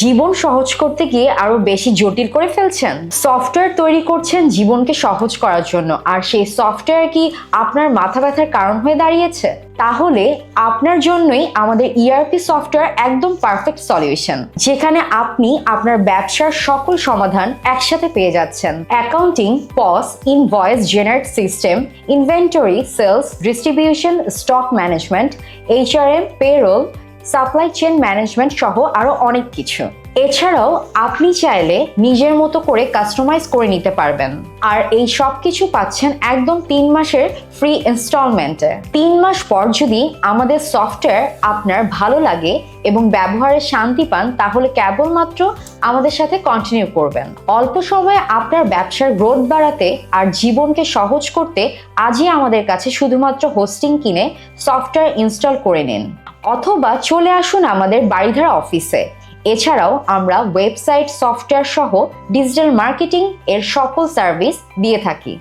জীবন সহজ করতে গিয়ে আরও বেশি জটিল করে ফেলছেন। সফটওয়্যার তৈরি করছেন জীবনকে সহজ করার জন্য। আর সেই সফটওয়্যার কি আপনার মাথা ব্যথার কারণ হয়ে দাঁড়িয়েছে? তাহলে আপনার জন্যই আমাদের E ইআরপি সফটওয়্যার একদম পারফেক্ট সলিউশন, যেখানে আপনি আপনার ব্যবসার সকল সমাধান একসাথে পেয়ে যাচ্ছেন। Accounting, POS, invoice generate system, inventory, sales, distribution, stock management HRM payroll supply chain management সহ আরও অনেক কিছু। এছাড়াও আপনি চাইলে নিজের মতো করে কাস্টমাইজ করে নিতে পারবেন। আর এই সব কিছু পাচ্ছেন একদম তিন মাসের ফ্রি ইনস্টলমেন্টে তিন মাস পর যদি আমাদের সফটওয়্যার আপনার ভালো লাগে এবং ব্যবহারে শান্তি পান, তাহলে কেবলমাত্র আমাদের সাথে কন্টিনিউ করবেন। অল্প সময়ে আপনার ব্যবসার গ্রোথ বাড়াতে আর জীবনকে সহজ করতে আজই আমাদের কাছে শুধুমাত্র হোস্টিং কিনে সফটওয়্যার ইনস্টল করে নিন। অথবা চলে আসুন আমাদের বাড়িধারা অফিসে। এছাড়াও আমরা ওয়েবসাইট, সফটওয়্যার সহ ডিজিটাল মার্কেটিং এর সকল সার্ভিস দিয়ে থাকি।